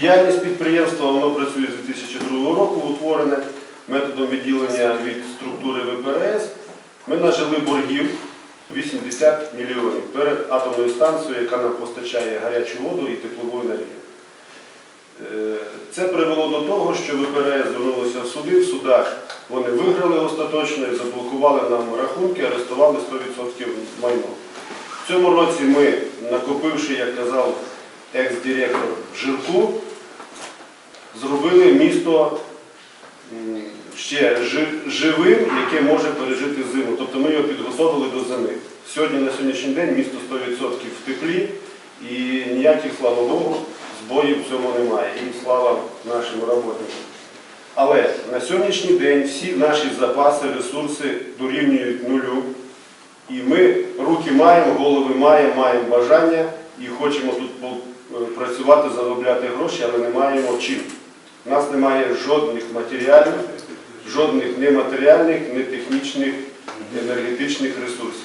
Діяльність підприємства воно працює з 2002 року, утворене методом відділення від структури ВПРС. Ми нажили боргів 80 мільйонів перед атомною станцією, яка нам постачає гарячу воду і теплову енергію. Е, Це привело до того, що ВПРС звернулося в суди. В судах вони виграли остаточно і заблокували нам рахунки, арестували 100% майно. В цьому році ми, накопивши, як казав екс-директор Жирку, зробили місто ще живим, яке може пережити зиму. Тобто ми його підготовили до зими. Сьогодні на сьогоднішній день місто 100% в теплі і ніяких, слава Богу, збоїв в цьому немає. І слава нашим роботникам. Але на сьогоднішній день всі наші запаси, ресурси дорівнюють нулю. І ми руки маємо, голови маємо, маємо бажання і хочемо тут е, працювати, заробляти гроші, але не маємо чим. У нас немає жодних матеріальних, жодних нематеріальних, не технічних, енергетичних ресурсів.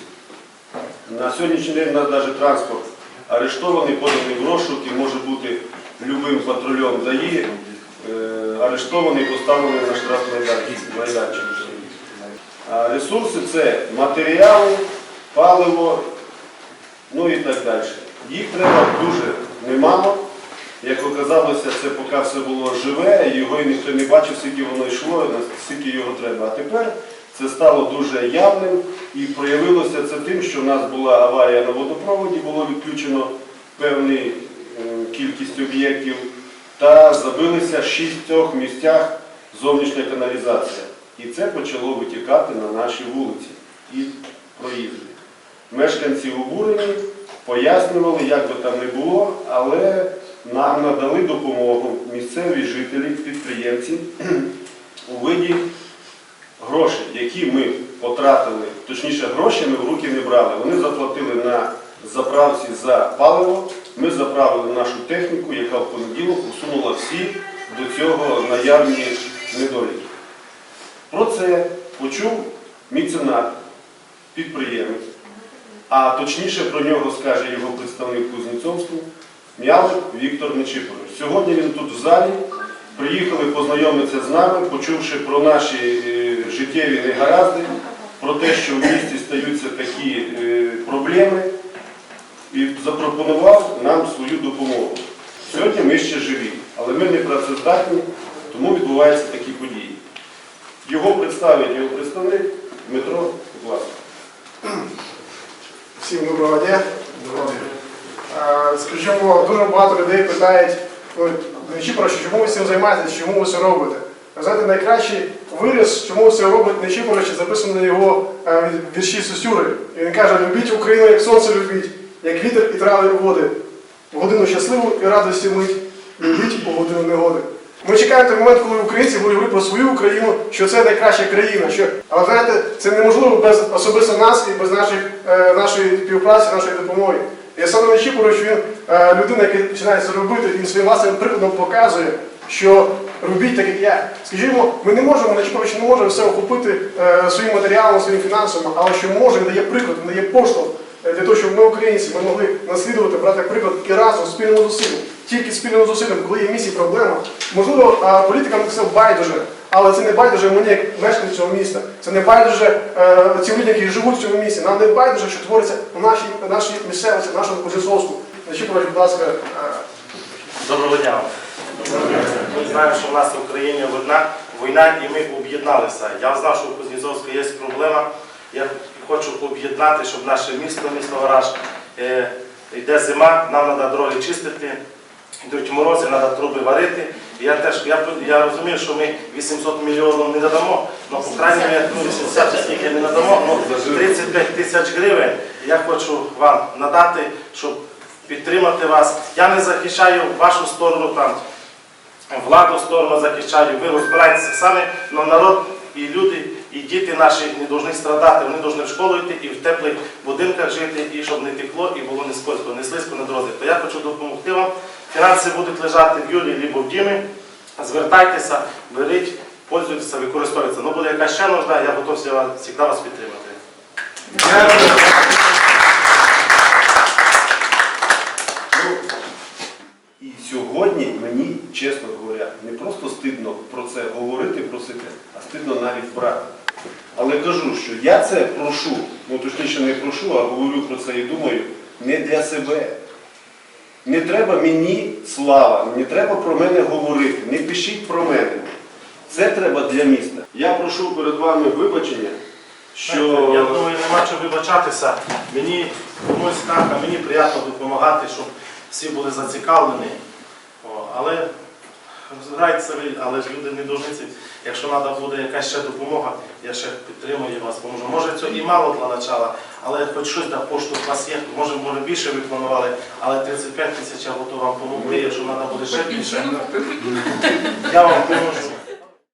На сьогоднішній день у нас навіть транспорт арештований, поданий в розшук і може бути любим патрульом ДАІ, е, арештований, поставлений на штрафмайданчик. майданчик. А ресурси це матеріали, паливо, ну і так далі. Їх треба дуже немало. Як оказалося, це поки все було живе, його і ніхто не бачив, скільки воно йшло, наскільки його треба. А тепер це стало дуже явним і проявилося це тим, що в нас була аварія на водопроводі, було відключено певну е, кількість об'єктів, та забилися в шістьох місцях зовнішня каналізація. І це почало витікати на наші вулиці і проїзди. Мешканці обурені, пояснювали, як би там не було, але нам надали допомогу місцеві жителі, підприємці у виді грошей, які ми потратили, точніше, гроші ми в руки не брали. Вони заплатили на заправці за паливо, ми заправили нашу техніку, яка в понеділок усунула всі до цього наявні недоліки. Про це почув міценат, підприємець, а точніше про нього скаже його представник Кузнєцовський, М'ялик Віктор Нечипорович. Сьогодні він тут в залі, приїхали познайомитися з нами, почувши про наші е, життєві негаразди, про те, що в місті стаються такі е, проблеми, і запропонував нам свою допомогу. Сьогодні ми ще живі, але ми не працездатні, тому відбуваються такі події. Його представить його представник Дмитро, ласка. Всім доброго дня. Е, Скажімо, дуже багато людей питають, ну, не Чіпорович, чому ви цим займаєтесь, чому ви це робите? Знаєте, найкращий вираз, чому це робить не Чіпорович, записано на його е, вірші Сосюри. І він каже, любіть Україну, як сонце любіть, як вітер і трави води. В годину щасливу і радості мить, любіть у годину негоди. Ми чекаємо той момент, коли українці будуть говорити про свою Україну, що це найкраща країна. Що... Але знаєте, це неможливо без особисто нас і без наших, е, нашої співпраці, нашої допомоги. І саме Нечіпорович, він е, людина, яка починає це робити, він своїм власним прикладом показує, що робіть так, як я. Скажімо, ми не можемо, Нечіпорович не може все охопити е, своїм матеріалом, своїм фінансом, але що може, він дає приклад, він дає поштовх е, для того, щоб ми, українці, ми могли наслідувати, брати приклад і разом спільним зусиллям. Тільки спільним зусиллям, коли є місії проблема. Можливо, політикам це байдуже, але це не байдуже мені як мешканцю цього міста. Це не байдуже е, цим людям, які живуть в цьому місті. Нам не байдуже, що твориться в нашій, нашій місцевості, в нашому Кузнєцовську. Начіпувати, будь ласка, е, Доброго дня. Ми знаємо, що в нас в Україні війна, війна і ми об'єдналися. Я знав, що у Кузнєцовську є проблема. Я хочу об'єднати, щоб наше місто, місто Вараж, е, йде зима, нам треба дороги чистити, йдуть морози, треба труби варити. Я теж я, я розумію, що ми 800 мільйонів не надамо, але по крайній мірі ну, 80 скільки не надамо, ну 35 тисяч гривень я хочу вам надати, щоб підтримати вас. Я не захищаю вашу сторону там, владу сторону захищаю, ви розбираєтеся самі, але народ і люди, і діти наші не повинні страдати, вони повинні в школу йти і в теплих будинках жити, і щоб не текло, і було не скользко, не слизько на дорозі. То я хочу допомогти вам. Фінанси будуть лежати в Юлії або в Дімі. Звертайтеся, беріть, пользуйтеся, використовуйтеся. Ну буде якась ще нужда, я готовий завжди вас підтримати. І сьогодні мені, чесно говоря, не просто стидно про це говорити, просити, а стидно навіть брати. Але кажу, що я це прошу, ну точніше не прошу, а говорю про це і думаю, не для себе. Не треба мені слава, не треба про мене говорити, не пишіть про мене. Це треба для міста. Я прошу перед вами вибачення, що Я думаю, нема чого вибачатися. Мені комусь так, а мені приємно допомагати, щоб всі були зацікавлені. Але розбирайтеся ви, але ж люди не дожниці. Якщо треба буде якась ще допомога, я ще підтримую вас. Може це і мало для начала, але хоч щось на пошту у вас є, може, може більше ви планували, але 35 тисяч я готовий вам допомогти, якщо треба буде ще більше. Я вам поможу.